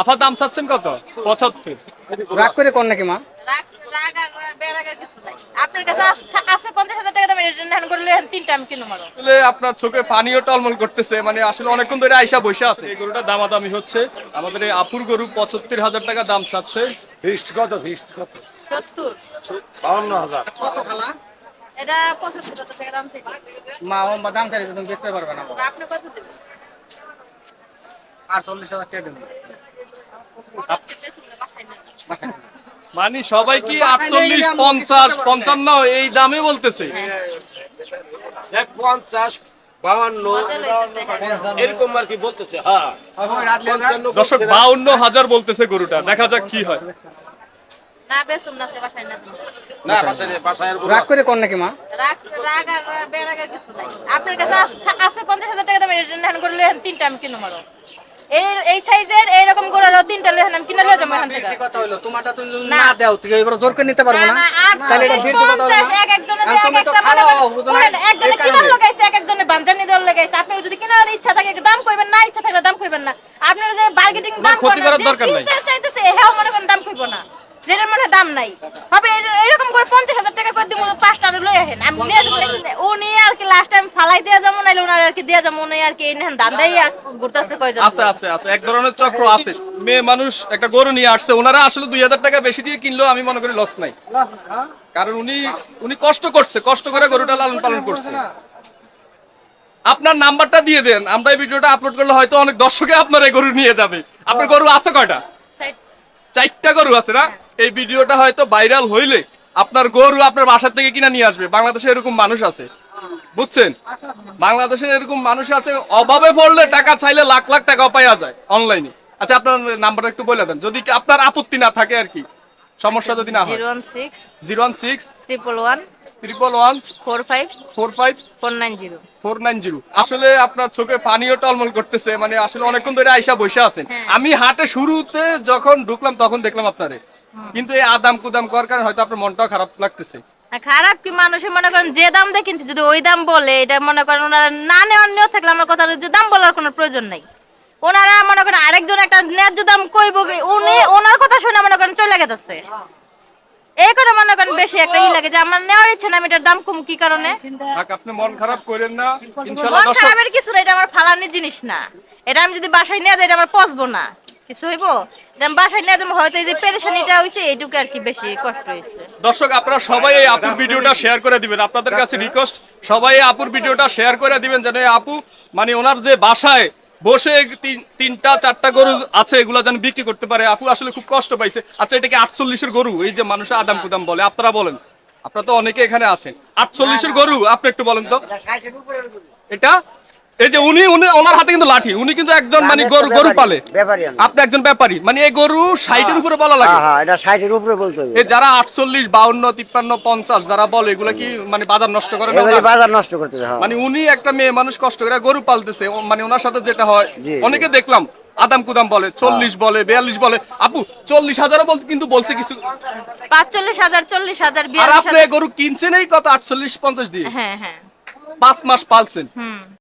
আফা দাম চাচ্ছেন কত? পঁচাত্তর। রাগ করে কর নাকি মা? আপনার চোখে পানিও টলমল করতেছে মানে আসলে অনেকক্ষণ ধরে আইসা বসে আছে। এই গরুটা দামাদামি হচ্ছে। আমাদের এই আপুর গরু পঁচাত্তর হাজার টাকা দাম চাচ্ছে। ফিস্ট কত ফিস্ট কত? বাউন্ন হাজার। কত খালা? এটা পঁচাত্তর হাজার থেকে মা ও দাম চাইছে তুমি বেচতে পারবে না। আপনি কত দেবেন? আর চল্লিশ হাজার টাকা দেবেন। মানে সবাই কি আটচল্লিশ পঞ্চাশ পঞ্চান্ন এই দামে বলতেছে? পঞ্চাশ বাউন্ন মজা লইতেছে। এরকম আর কি বলতেছে হ্যাঁ। দর্শক বাউন্ন হাজার বলতেছে গরুটা। দেখা যাক কি হয়। রাগ করে কোন নাকি মা? আপনার কাছে আছে পঞ্চাশ হাজার টাকা রিটার্ন করলে তিনটা আমি মারো। এই এই সাইজের এইরকম করে আরও তিনটা লইহান আমি কিনে লয়ে যাব এখান থেকে কথা হইল তোমারটা তুমি যদি না। না দাও তুই এবার জোর করে নিতে পারব না, না না, আট তাহলে এটা চল্লিশ, কথা হলো এক একজনের একটা একজনে এই কিনার কারণে। লাগাইছে, এক একজনে বানজানি দল লাগাইছে। আপনি যদি কেনার ইচ্ছা থাকে দাম কইবেন না ইচ্ছা থাকলে দাম কইবেন না আপনারা যে বার্গেটিং দাম ক্ষতি করেন, করার যে দরকার নাই। চাইতেছে হ্যাঁ মনে করেন দাম কইব না যেটার মনে দাম নাই। হবে এরকম করে পঞ্চাশ হাজার টাকা করে দিব পাঁচটা লই আহেন আমি নিয়ে উনি আর কি লাস্ট টাইম ফালাই দিয়ে যাব নাইলে ওনার আর কি দিয়ে যাব উনি আর কি এনে দান্দাই ঘুরতেছে কয়জন। আছে আছে আছে এক ধরনের চক্র আছে। মেয়ে মানুষ একটা গরু নিয়ে আসছে ওনারা আসলে দুই হাজার টাকা বেশি দিয়ে কিনলেও আমি মনে করি লস নাই। কারণ উনি উনি কষ্ট করছে কষ্ট করে গরুটা লালন পালন করছে। আপনার নাম্বারটা দিয়ে দেন আমরা এই ভিডিওটা আপলোড করলে হয়তো অনেক দর্শকে আপনার এই গরু নিয়ে যাবে। আপনার গরু আছে কয়টা? চারটা গরু আছে না? এই ভিডিওটা হয়তো ভাইরাল হইলে আপনার গরু আপনার বাসার থেকে কিনা নিয়ে আসবে। বাংলাদেশে এরকম মানুষ আছে। বুঝছেন? বাংলাদেশের এরকম মানুষ আছে অভাবে পড়লে টাকা চাইলে লাখ লাখ টাকা পাওয়া যায় অনলাইনে। আচ্ছা আপনার নাম্বারটা একটু বলে দেন। যদি আপনার আপত্তি না থাকে আর কি সমস্যা যদি না হয়। Zero one six zero one six triple one triple one four five four five four nine zero four nine zero আসলে আপনার চোখে পানিও টলমল করতেছে মানে আসলে অনেকক্ষণ ধরে আইসা বসে আছেন। হ্যাঁ। আমি হাটে শুরুতে যখন ঢুকলাম তখন দেখলাম আপনারে। কিন্তু এই আদাম কুদাম করার কারণে হয়তো আপনার মনটাও খারাপ লাগতেছে। খারাপ কি মানুষে মনে করেন যে দাম দিয়ে কিনছে যদি ওই দাম বলে এটা মনে করেন ওনারা না নেওয়ার নিয়েও থাকলে আমার কথা যে দাম বলার কোনো প্রয়োজন নাই। ওনারা মনে করেন আরেকজন একটা ন্যায্য দাম কইব উনি ওনার কথা শুনে মনে করেন চলে গেছে। এই করে মনে করেন বেশি একটা ই লাগে যে আমার নেওয়ার ইচ্ছে না আমি এটার দাম কম কি কারণে? থাক আপনি মন খারাপ করেন না। ইনশাল্লাহ মন খারাপের কিছু না এটা আমার ফালানির জিনিস না। এটা আমি যদি বাসায় নিয়ে যাই এটা আমার পচবো না। কিছু হইব? বাসায় নিয়ে যাব হয়তো এই যে পেরেশানিটা হইছে এইটুকু আর কি বেশি কষ্ট দর্শক আপনারা সবাই এই আপুর ভিডিওটা শেয়ার করে দিবেন। আপনাদের কাছে রিকোয়েস্ট সবাই এই আপুর ভিডিওটা শেয়ার করে দিবেন যেন এই আপু মানে ওনার যে বাসায় বসে তিন- তিনটা চারটা গরু আছে এগুলা যেন বিক্রি করতে পারে। আপু আসলে খুব কষ্ট পাইছে। আচ্ছা এটাকে আটচল্লিশের গরু? এই যে মানুষে আদাম কুদাম বলে আপনারা বলেন। আপনারা তো অনেকে এখানে আছেন। আটচল্লিশের গরু আপনি একটু বলেন তো। এটা? এই যে উনি উনি ওনার হাতে কিন্তু লাঠি উনি কিন্তু একজন মানে গরু গরু পালে। আপনি একজন ব্যাপারী মানে এই গরু ষাটের উপরে বলা লাগে। হ্যাঁ হ্যাঁ এটা ষাটের উপরে বলতে হবে। এই যারা আটচল্লিশ বাউন্ন তিপ্পান্ন পঞ্চাশ যারা বলে এগুলা কি মানে বাজার নষ্ট করে না বাজার নষ্ট করতেছে হ্যাঁ মানে উনি একটা মেয়ে মানুষ কষ্ট করে গরু পালতেছে মানে ওনার সাথে যেটা হয়। অনেকে দেখলাম আদাম কুদাম বলে চল্লিশ বলে বিয়াল্লিশ বলে। আপু চল্লিশ হাজারও বলতে কিন্তু বলছে কিছু। পাঁচচল্লিশ হাজার চল্লিশ হাজার আর বিয়াল্লিশ আপনি গরু কিনছেন এই কত? আটচল্লিশ পঞ্চাশ দিয়ে? হ্যাঁ হ্যাঁ। পাঁচ মাস পালছেন। হুম।